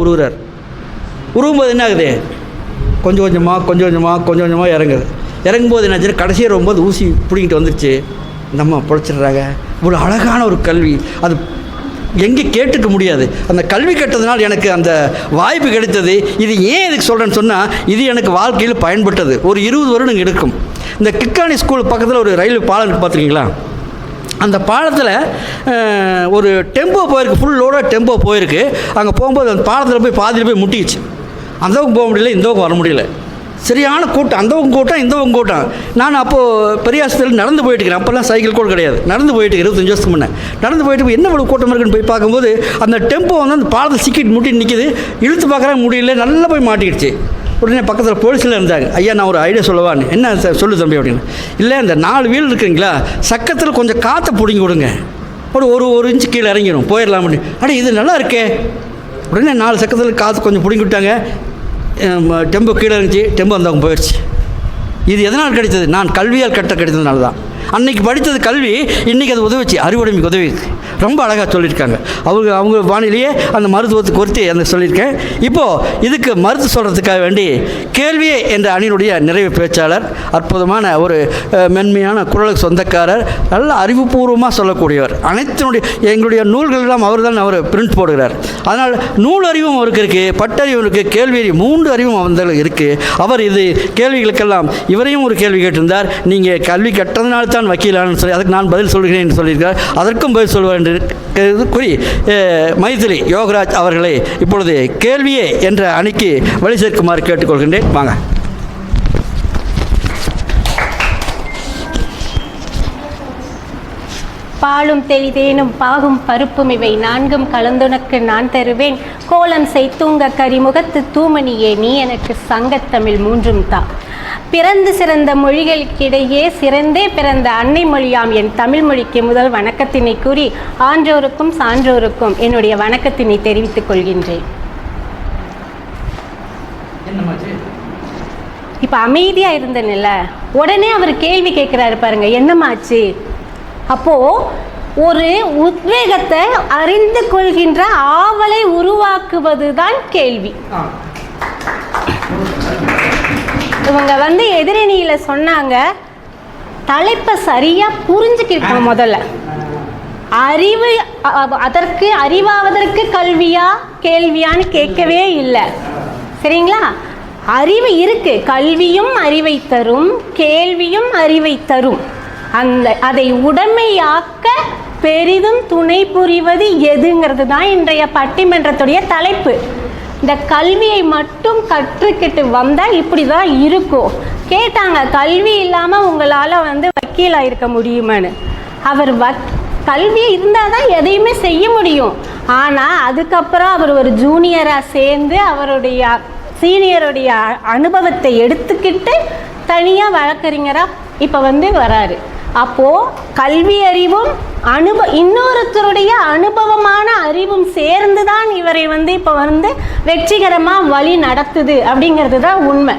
உருவுறார் உருவும்போது என்ன ஆகுது கொஞ்சம் கொஞ்சமாக கொஞ்சம் கொஞ்சமாக கொஞ்சம் கொஞ்சமாக இறங்குது. இறங்கும்போது என்னாச்சு கடைசியாக வரும்போது ஊசி பிடிங்கிட்டு வந்துருச்சு. நம்ம பிழைச்சிடுறாங்க இவ்வளோ அழகான ஒரு கல்வி. அது எங்கே கேட்டுக்க முடியாது. அந்த கல்வி கட்டதுனால் எனக்கு அந்த வாய்ப்பு கிடைத்தது. இது ஏன் இதுக்கு சொல்கிறேன்னு சொன்னால் இது எனக்கு வாழ்க்கையில் பயன்பட்டது. ஒரு இருபது வருடம் எடுக்கும். இந்த கிக்கானி ஸ்கூல் பக்கத்தில் ஒரு ரயில் பாலம் பார்த்துருக்கீங்களா? அந்த பாலத்தில் ஒரு டெம்போ போயிருக்கு ஃபுல் லோடாக டெம்போ போயிருக்கு. அங்கே போகும்போது அந்த பாலத்தில் போய் பாதியில் போய் முட்டிக்கிச்சு. அந்த பக்கம் போக முடியல இந்த பக்கம் வர முடியல. சரியான கூட்டம் அந்த பக்கம் கூட்டம் இந்த பக்கம் கூட்டம். நான் அப்போது பெரிய ஆஸ்பத்திரியில் நடந்து போயிட்டு இருக்கிறேன். அப்போல்லாம் சைக்கிள் கூட கிடையாது. நடந்து போயிட்டு இருபத்தஞ்சு வருஷத்துக்கு முன்னே. நடந்து போயிட்டு போய் என்ன இவ்வளோ கூட்டம் இருக்குன்னு போய் பார்க்கும்போது அந்த டெம்போ வந்து அந்த பாலத்தில் சிக்கிட்டு முட்டி நிற்கிது இழுத்து பார்க்குறாங்க முடியல நல்லா போய் மாட்டிக்கிடுச்சு. உடனே பக்கத்தில் போலீஸில் இருந்தாங்க. ஐயா நான் ஒரு ஐடியா சொல்லவான்னு என்ன சார் சொல்லு தம்பி அப்படின்னு. இல்லை இந்த நாலு வீல் இருக்குங்களா? சக்கத்தில் கொஞ்சம் காற்றை பிடுங்கி விடுங்க. ஒரு ஒரு ஒரு இன்ச்சு கீழே இறங்கிடும் போயிடலாம் அப்படின்னு அடே இது நல்லா இருக்கே. உடனே நாலு சக்கத்தில் காற்று கொஞ்சம் பிடுங்கி விட்டாங்க. டெம்போ கீழே இருந்துச்சு. டெம்போ அந்த போயிடுச்சு. இது எதனால் கிடைத்தது? நான் கல்வியால் கட்ட கிடைத்ததுனால தான் அன்னைக்கு படித்தது கல்வி இன்றைக்கி அது உதவிச்சு அறிவுடைமைக்கு உதவி. ரொம்ப அழகாக சொல்லியிருக்காங்க. அவங்க அவங்க வானிலையே அந்த மருத்துவத்துக்கு குறித்து அந்த சொல்லியிருக்கேன். இப்போது இதுக்கு மருத்து சொல்கிறதுக்காக வேண்டி கேள்வியே என்ற அணியினுடைய நிறைவு பேச்சாளர் அற்புதமான ஒரு மென்மையான குரலுக்கு சொந்தக்காரர் நல்ல அறிவுபூர்வமாக சொல்லக்கூடியவர். அனைத்தினுடைய எங்களுடைய நூல்களெல்லாம் அவர் தான் அவர் பிரிண்ட் போடுகிறார். அதனால் நூல் அறிவும் அவருக்கு இருக்குது பட்டறிவு இருக்குது கேள்வி அறிவு மூன்று அறிவும் அவர்கள் இருக்குது அவர் இது கேள்விகளுக்கெல்லாம் இவரையும் ஒரு கேள்வி கேட்டிருந்தார். நீங்கள் கல்வி கட்டதுனால மச்சான் வக்கீலான்னு சொல்லி அதுக்கு நான் பதில் சொல்கிறேன் என்று சொல்லியிருக்கார் அதற்கும் பதில் சொல்வார் என்று கூறி அஹ், மைதிலி யோகராஜ் அவர்களை இப்பொழுது கேள்வியே என்ற அணிக்கு வழி சேர்க்குமாறு கேட்டுக்கொள்கின்றேன். வாங்க. பாலும் தெளிதேனும் பாகும் பருப்பும் இவை நான்கும் கலந்துனக்கு நான் தருவேன். கோலம் செய்தூங்க கரிமுகத்து தூமணியே நீ எனக்கு சங்கத்தமிழ் மூன்றும் தான் பிறந்து சிறந்த மொழிகளுக்கிடையே சிறந்தே பிறந்த அன்னை மொழியாம் என் தமிழ் மொழிக்கு முதல் வணக்கத்தினை கூறி ஆன்றோருக்கும் சான்றோருக்கும் என்னுடைய வணக்கத்தினை தெரிவித்துக் கொள்கின்றேன். இப்போ அமைதியா இருந்தேன்ல. உடனே அவர் கேள்வி கேட்குறாரு பாருங்க என்னமாச்சு அப்போ ஒரு உத்வேகத்தை அறிந்து கொள்கின்ற ஆவலை உருவாக்குவதுதான் கேள்வி. இவங்க வந்து எதிரணியில் சொன்னாங்க தலைப்பை சரியாக புரிஞ்சுக்கிருக்கணும் முதல்ல. அறிவு அதற்கு அறிவாவதற்கு கல்வியா கேள்வியான்னு கேட்கவே இல்லை. சரிங்களா? அறிவு இருக்கு. கல்வியும் அறிவை தரும் கேள்வியும் அறிவை தரும். அந்த அதை உடமையாக்க பெரிதும் துணை புரிவது எதுங்கிறது தான் இன்றைய பட்டிமன்றத்துடைய தலைப்பு. இந்த கல்வியை மட்டும் கற்றுக்கிட்டு வந்தால் இப்படி தான் இருக்கும். கேட்டாங்க கல்வி இல்லாமல் உங்களால் வந்து வக்கீலாக இருக்க முடியுமான்னு. அவர் வக் கல்வி இருந்தால் தான் எதையுமே செய்ய முடியும். ஆனால் அதுக்கப்புறம் அவர் ஒரு ஜூனியராக சேர்ந்து அவருடைய சீனியருடைய அனுபவத்தை எடுத்துக்கிட்டு தனியாக வழக்கறிஞராக இப்போ வந்து வராரு. அப்போது கல்வி அறிவும் அனுப இன்னொருத்தருடைய அனுபவமான அறிவும் சேர்ந்து தான் இவரை வந்து இப்போ வந்து வெற்றிகரமாக வழி நடத்துது அப்படிங்கிறது தான் உண்மை.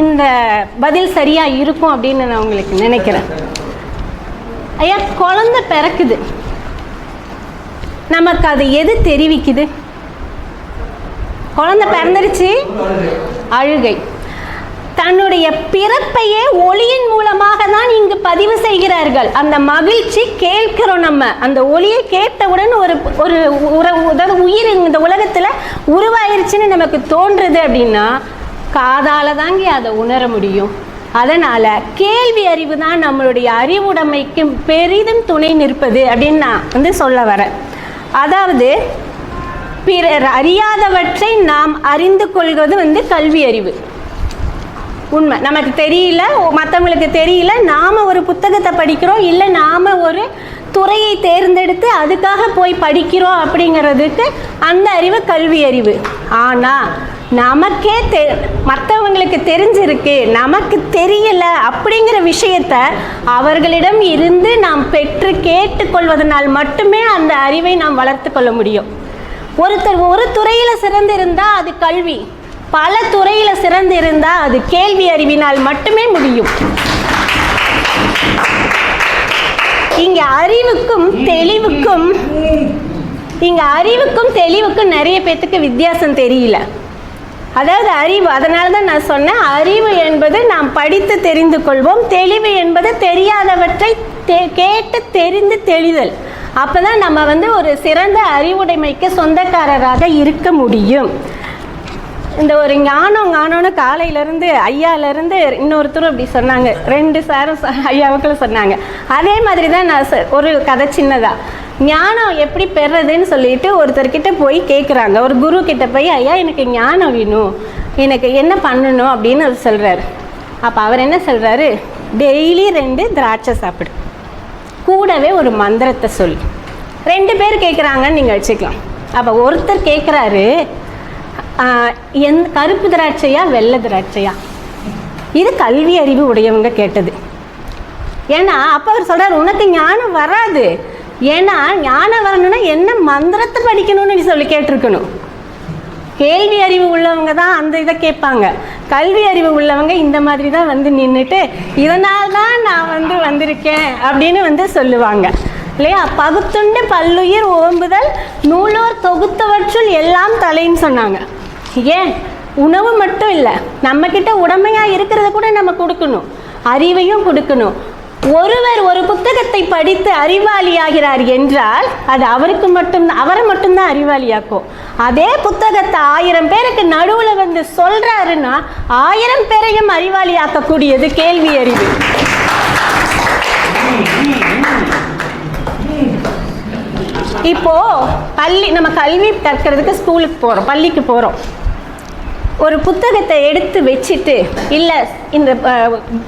இந்த பதில் சரியாக இருக்கும் அப்படின்னு நான் உங்களுக்கு நினைக்கிறேன். ஐயா குழந்தை பிறக்குது. நமக்கு அது எது தெரிவிக்குது? குழந்தை பிறந்துருச்சு? அழுகை. தன்னுடைய பிறப்பையே ஒளியின் மூலமாக தான் இங்கு பதிவு செய்கிறார்கள். அந்த மகிழ்ச்சி கேட்கிறோம் நம்ம. அந்த ஒளியை கேட்டவுடன் ஒரு ஒரு உறவு அதாவது உயிர் இந்த உலகத்தில் உருவாயிருச்சுன்னு நமக்கு தோன்றுது அப்படின்னா காதால தாங்க அதை உணர முடியும். அதனால் கேள்வி அறிவு தான் நம்மளுடைய அறிவுடைமைக்கு பெரிதும் துணை நிற்பது அப்படின்னு நான் வந்து சொல்ல வரேன். அதாவது பிறர் அறியாதவற்றை நாம் அறிந்து கொள்வது வந்து கல்வி அறிவு. உண்மை. நமக்கு தெரியல மற்றவங்களுக்கு தெரியல நாம் ஒரு புத்தகத்தை படிக்கிறோம் இல்லை நாம் ஒரு துறையை தேர்ந்தெடுத்து அதுக்காக போய் படிக்கிறோம் அப்படிங்கிறதுக்கு அந்த அறிவு கல்வி அறிவு. ஆனால் நமக்கே தெ மற்றவங்களுக்கு தெரிஞ்சிருக்கு நமக்கு தெரியலை அப்படிங்கிற விஷயத்த அவர்களிடம் இருந்து நாம் பெற்று கேட்டுக்கொள்வதனால் மட்டுமே அந்த அறிவை நாம் வளர்த்து கொள்ள முடியும். ஒருத்தர் ஒரு துறையில் சிறந்திருந்தால் அது கல்வி. பல துறையில் சிறந்திருந்தா அது கேள்வி அறிவினால் மட்டுமே முடியும். இங்க அறிவுக்கும் தெளிவுக்கும் இங்கே அறிவுக்கும் தெளிவுக்கும் நிறைய பேத்துக்கு வித்தியாசம் தெரியல. அதாவது அறிவு அதனால தான் நான் சொன்னேன் அறிவு என்பது நாம் படித்து தெரிந்து கொள்வோம் தெளிவு என்பது தெரியாதவற்றை தெ- கேட்டு தெரிந்து தெளிதல். அப்போ தான் நம்ம வந்து ஒரு சிறந்த அறிவுடைமைக்கு சொந்தக்காரராக இருக்க முடியும். இந்த ஒரு ஞானம் ஞானம்னு காலையிலேருந்து ஐயாலேருந்து இன்னொருத்தரும் அப்படி சொன்னாங்க. ரெண்டு சாரும் ச- ஐயாவுக்களும் சொன்னாங்க. அதே மாதிரி தான் நான் ஒரு கதை சின்னதாக ஞானம் எப்படி பெறதுன்னு சொல்லிட்டு ஒருத்தர்கிட்ட போய் கேட்குறாங்க ஒரு குரு கிட்ட போய் ஐயா எனக்கு ஞானம் வேணும். எனக்கு என்ன பண்ணணும்? அப்படின்னு அவர் சொல்கிறாரு அப்போ அவர் என்ன சொல்கிறாரு டெய்லி ரெண்டு திராட்சை சாப்பிடு. கூடவே ஒரு மந்திரத்தை சொல் ரெண்டு பேர் கேட்குறாங்கன்னு நீங்கள் வச்சுக்கலாம். அப்போ ஒருத்தர் கேட்குறாரு என் கருப்பு திராட்சையா வெள்ளை திராட்சையா? இது கல்வி அறிவு உடையவங்க கேட்டது. ஏன்னா அப்போ அவர் சொல்கிறார் உனக்கு ஞானம் வராது. ஏன்னா ஞானம் வரணும்னா என்ன மந்திரத்தை படிக்கணும்னு நீ சொல்லி கேட்டிருக்கணும். கேள்வி அறிவு உள்ளவங்க தான் அந்த இதை கேட்பாங்க. கல்வி அறிவு உள்ளவங்க இந்த மாதிரி தான் வந்து நின்றுட்டு இதனால் தான் நான் வந்து வந்திருக்கேன் அப்படின்னு வந்து சொல்லுவாங்க. இல்லையா? பகுத்துண்டு பல்லுயிர் ஓம்புதல் நூலோர் தொகுத்தவற்றுள் எல்லாம் தலைன்னு சொன்னாங்க. ஏன்? உணவு மட்டும் இல்லை நம்மக்கிட்ட உடமையாக இருக்கிறத கூட நம்ம கொடுக்கணும் அறிவையும் கொடுக்கணும். ஒருவர் ஒரு புத்தகத்தை படித்து அறிவாளியாகிறார் என்றால் அது அவருக்கு மட்டும் அவரை மட்டும்தான் அறிவாளியாக்கும். அதே புத்தகத்தை ஆயிரம் பேருக்கு நடுவில் வந்து சொல்கிறாருன்னா ஆயிரம் பேரையும் அறிவாளியாக்கக்கூடியது கேள்வி அறிவு. இப்போ பள்ளி நம்ம கல்வி கற்கிறதுக்கு ஸ்கூலுக்கு போகிறோம் பள்ளிக்கு போகிறோம் ஒரு புத்தகத்தை எடுத்து வச்சுட்டு இல்லை இந்த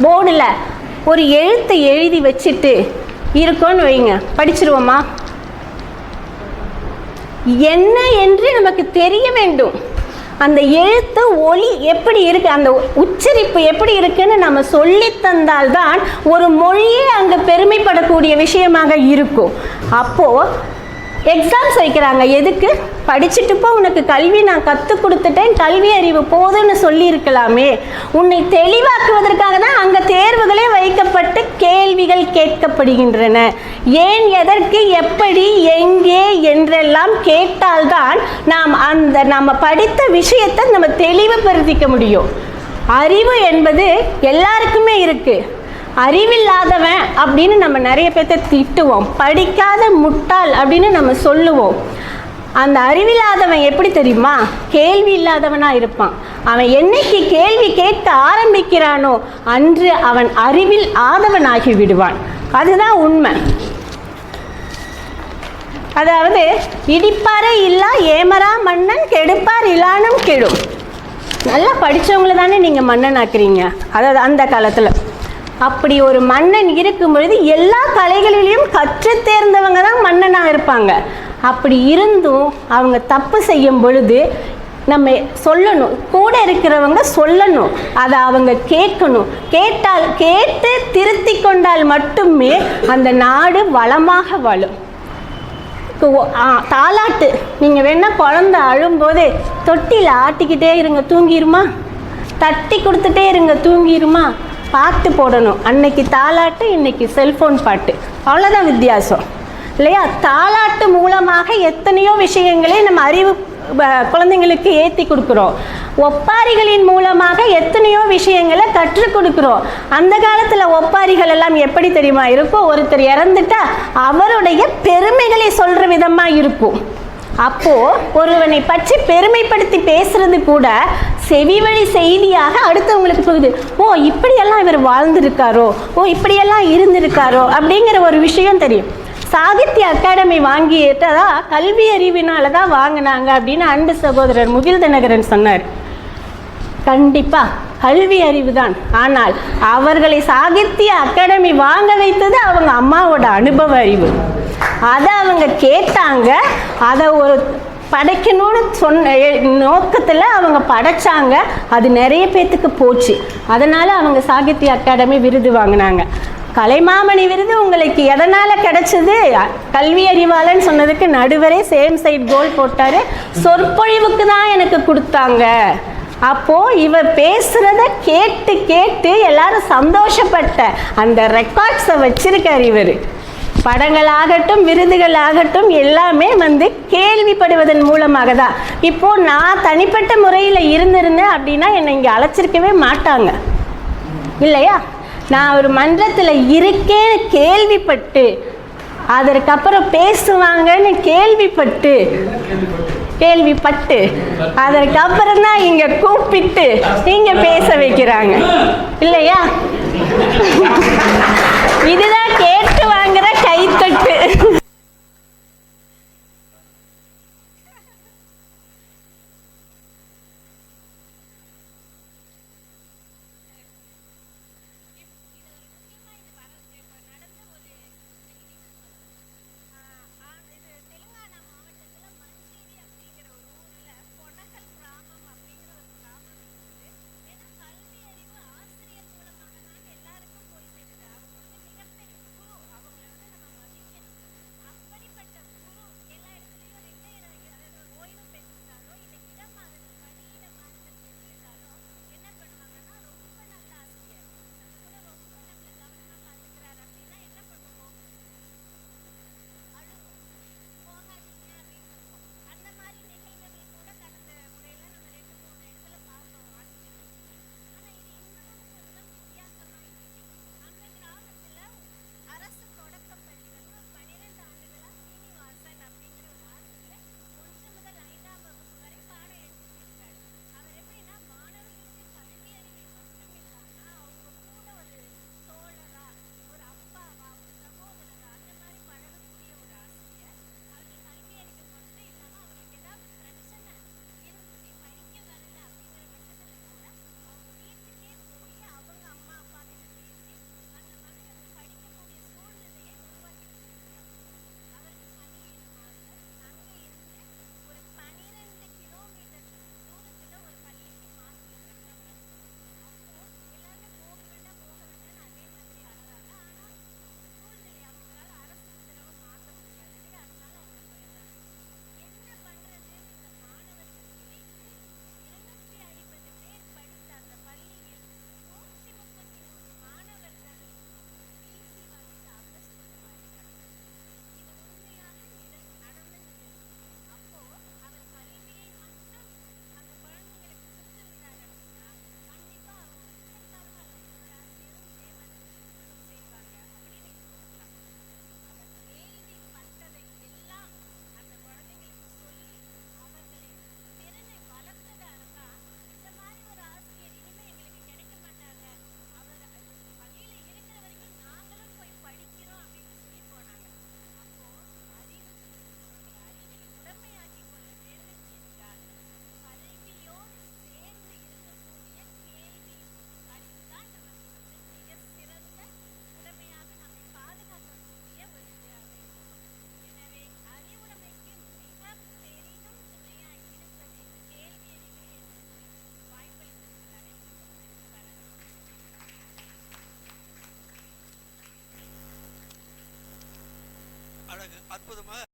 போர்டில் ஒரு எழுத்தை எழுதி வச்சுட்டு இருக்கோன்னு வைங்க. படிச்சிருவோமா? என்ன என்று நமக்கு தெரிய வேண்டும். அந்த எழுத்து ஒளி எப்படி இருக்கு அந்த உச்சரிப்பு எப்படி இருக்குன்னு நம்ம சொல்லி தந்தால்தான் ஒரு மொழியே அங்கே பெருமைப்படக்கூடிய விஷயமாக இருக்கும். அப்போ எக்ஸாம்ஸ் வைக்கிறாங்க. எதுக்கு? படிச்சுட்டுப்போ உனக்கு கல்வி நான் கற்றுக் கொடுத்துட்டேன். கல்வி அறிவு போதும்னு சொல்லியிருக்கலாமே. உன்னை தெளிவாக்குவதற்காக தான் அங்கே தேர்வுகளே வைக்கப்பட்டு கேள்விகள் கேட்கப்படுகின்றன. ஏன் எதற்கு எப்படி எங்கே என்றெல்லாம் கேட்டால்தான் நாம் அந்த நம்ம படித்த விஷயத்தை நம்ம தெளிவுபடுத்திக்க முடியும். அறிவு என்பது எல்லாருக்குமே இருக்குது அறிவில்லாதவன் அப்படின்னு நம்ம நிறைய பேர்த்த திட்டுவோம். படிக்காத முட்டாள் அப்படின்னு நம்ம சொல்லுவோம். அந்த அறிவில்லாதவன் எப்படி தெரியுமா? கேள்வி இல்லாதவனா இருப்பான். அவன் என்னைக்கு கேள்வி கேட்க ஆரம்பிக்கிறானோ அன்று அவன் அறிவில் ஆதவனாகி விடுவான். அதுதான் உண்மை. அதாவது இடிப்பாரே இல்லா ஏமரா மன்னன் கெடுப்பார் இல்லானும் கெடும். நல்லா படித்தவங்கள தானே நீங்கள் மன்னன் ஆக்குறீங்க அதாவது அந்த காலத்தில். அப்படி ஒரு மன்னன் இருக்கும் பொழுது எல்லா கலைகளிலையும் கற்று தேர்ந்தவங்க தான் மன்னனாக இருப்பாங்க. அப்படி இருந்தும் அவங்க தப்பு செய்யும் பொழுது நம்ம சொல்லணும். கூட இருக்கிறவங்க சொல்லணும். அதை அவங்க கேட்கணும். கேட்டால் கேட்டு திருத்தி கொண்டால் மட்டுமே அந்த நாடு வளமாக வாழும். ஆ, தாலாட்டு. நீங்கள் வேணால் குழந்த அழும்போது தொட்டியில் ஆட்டிக்கிட்டே இருங்க. தூங்கிருமா? தட்டி கொடுத்துட்டே இருங்க. தூங்கிருமா? பாட்டு போடணும். அன்னைக்கு தாலாட்டு இன்னைக்கு செல்ஃபோன் பாட்டு. அவ்வளோதான் வித்தியாசம். இல்லையா? தாலாட்டு மூலமாக எத்தனையோ விஷயங்களை நம்ம அறிவு குழந்தைங்களுக்கு ஏற்றி கொடுக்குறோம். ஒப்பாரிகளின் மூலமாக எத்தனையோ விஷயங்களை கற்றுக் கொடுக்குறோம். அந்த காலத்தில் ஒப்பாரிகள் எல்லாம் எப்படி தெரியுமா இருக்கும்? ஒருத்தர் இறந்துட்டா அவருடைய பெருமைகளை சொல்கிற விதமாக இருக்கும். அப்போது ஒருவனை பற்றி பெருமைப்படுத்தி பேசுறது கூட செவிவழி செய்தியாக அடுத்தவங்களுக்கு போகுது ஓ இப்படியெல்லாம் இவர் வாழ்ந்திருக்காரோ? ஓ இப்படியெல்லாம் இருந்திருக்காரோ? அப்படிங்கிற ஒரு விஷயம் தெரியும். சாகித்ய அகாடமி வாங்கிட்டதா கல்வி அறிவினால தான் வாங்கினாங்க அப்படின்னு அன்பு சகோதரர் முகில் தினகரன் சொன்னார். கண்டிப்பா கல்வி அறிவு தான். ஆனால் அவர்களை சாகித்ய அகாடமி வாங்க வைத்தது அவங்க அம்மாவோட அனுபவ அறிவு. அதை அவங்க கேட்டாங்க. அதை ஒரு படைக்கணும்னு சொன்ன நோக்கத்தில் அவங்க படைச்சாங்க. அது நிறைய பேர்த்துக்கு போச்சு. அதனால் அவங்க சாகித்ய அகாடமி விருது வாங்கினாங்க. கலைமாமணி விருது உங்களுக்கு எதனால் கிடைச்சது? கல்வி அறிவாளன்னு சொன்னதுக்கு நடுவரே சேம் சைட் கோல் போட்டார். சொற்பொழிவுக்கு தான் எனக்கு கொடுத்தாங்க. அப்போது இவர் பேசுகிறத கேட்டு கேட்டு எல்லாரும் சந்தோஷப்பட்ட அந்த ரெக்கார்ட்ஸை வச்சுருக்கார் இவர். படங்களாகட்டும் விருதுகள் ஆகட்டும் எல்லாமே வந்து கேள்விப்படுவதன் மூலமாக தான் இப்போ நான் தனிப்பட்ட முறையில் இருந்திருந்தேன் அப்படின்னா என்னை இங்கே அழைச்சிருக்கவே மாட்டாங்க. இல்லையா? நான் ஒரு மன்றத்தில் இருக்கேன்னு கேள்விப்பட்டு அதற்கப்புறம் பேசுவாங்கன்னு கேள்விப்பட்டு கேள்விப்பட்டு அதற்கப்புறம் தான் இங்கே கூப்பிட்டு இங்கே பேச வைக்கிறாங்க. இல்லையா? இதுதான் அழகு அற்புதமாக